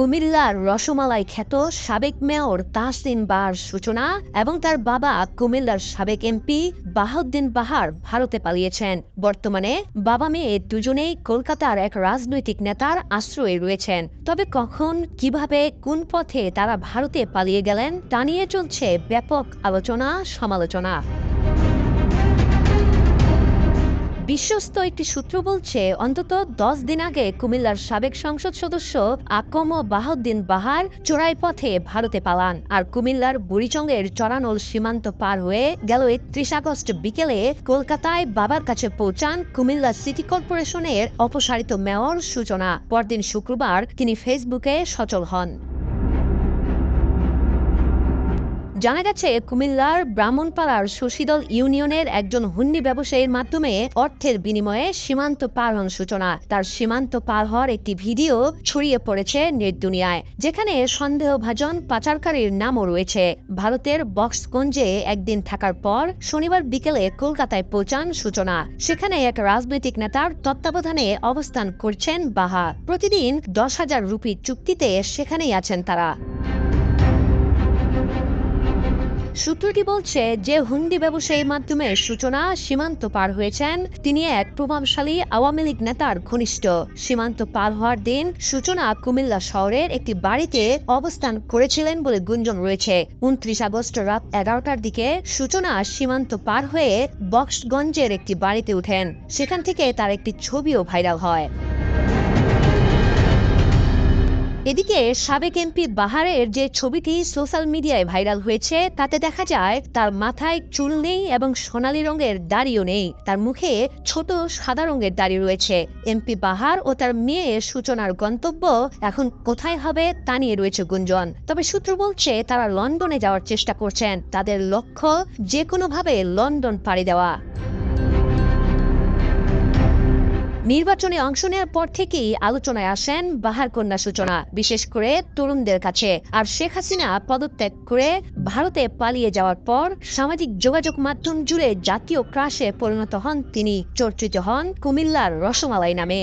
কুমিল্লার রসমালাই খ্যাত সাবেক মেয়র তাহসিন বাহার সূচনা এবং তার বাবা কুমিল্লার সাবেক এমপি বাহাউদ্দিন বাহার ভারতে পালিয়েছেন। বর্তমানে বাবা মেয়ে দুজনেই কলকাতার এক রাজনৈতিক নেতার আশ্রয়ে রয়েছেন। তবে কখন, কীভাবে, কোন পথে তারা ভারতে পালিয়ে গেলেন তা নিয়ে চলছে ব্যাপক আলোচনা সমালোচনা বিশ্বস্ত একটি সূত্র বলছে, অন্তত দশ দিন আগে কুমিল্লার সাবেক সংসদ সদস্য আকম বাহাউদ্দিন বাহার চোরাই পথে ভারতে পালান আর কুমিল্লার বুড়িচঙ্গের চরানোল সীমান্ত পার হয়ে গেল একত্রিশ আগস্ট বিকেলে কলকাতায় বাবার কাছে পৌঁছান কুমিল্লা সিটি কর্পোরেশনের অপসারিত মেয়র সূচনা। পরদিন শুক্রবার তিনি ফেসবুকে সচল হন। জানা গেছে, কুমিল্লার ব্রাহ্মণপাড়ার শশীদল ইউনিয়নের একজন হুন্ডি ব্যবসায়ীর মাধ্যমে অর্থের বিনিময়ে সীমান্ত পার হন সূচনা। তার সীমান্ত পার হওয়ার একটি ভিডিও ছড়িয়ে পড়েছে নেট দুনিয়ায়, যেখানে সন্দেহভাজন পাচারকারীর নামও রয়েছে। ভারতের বক্সগঞ্জে একদিন থাকার পর শনিবার বিকেলে কলকাতায় পৌঁছান সূচনা। সেখানে এক রাজনৈতিক নেতার তত্ত্বাবধানে অবস্থান করছেন বাহা। প্রতিদিন দশ হাজার রুপি চুক্তিতে সেখানেই আছেন তারা। সূত্রটি বলছে যে হুন্ডি ব্যবসায়ীর মাধ্যমে সূচনা সীমান্ত পার হয়েছেন। তিনি এক প্রভাবশালী আওয়ামী লীগ নেতার ঘনিষ্ঠ। সীমান্ত পার হওয়ার দিন সূচনা কুমিল্লা শহরের একটি বাড়িতে অবস্থান করেছিলেন বলে গুঞ্জন রয়েছে। উনত্রিশ আগস্ট রাত এগারোটার দিকে সূচনা সীমান্ত পার হয়ে বক্সগঞ্জের একটি বাড়িতে উঠেন। সেখান থেকে তার একটি ছবিও ভাইরাল হয়। এদিকে সাবেক এমপি বাহারের যে ছবিটি সোশ্যাল মিডিয়ায় ভাইরাল হয়েছে, তাতে দেখা যায় তার মাথায় চুল নেই এবং সোনালী রঙের দাড়িও নেই। তার মুখে ছোট সাদা রঙের দাড়ি রয়েছে। এমপি বাহার ও তার মেয়ে সূচনার গন্তব্য এখন কোথায় হবে তা নিয়ে রয়েছে গুঞ্জন। তবে সূত্র বলছে, তারা লন্ডনে যাওয়ার চেষ্টা করছেন। তাদের লক্ষ্য যে কোনোভাবে লন্ডন পাড়ি দেওয়া। নির্বাচনে অংশ নেওয়ার পর থেকেই আলোচনায় আসেন বাহার কন্যা সূচনা, বিশেষ করে তরুণদের কাছে। আর শেখ হাসিনা পদত্যাগ করে ভারতে পালিয়ে যাওয়ার পর সামাজিক যোগাযোগ মাধ্যম জুড়ে জাতীয় ক্রাশে পরিণত হন তিনি। চর্চিত হন কুমিল্লার রসমালাই নামে।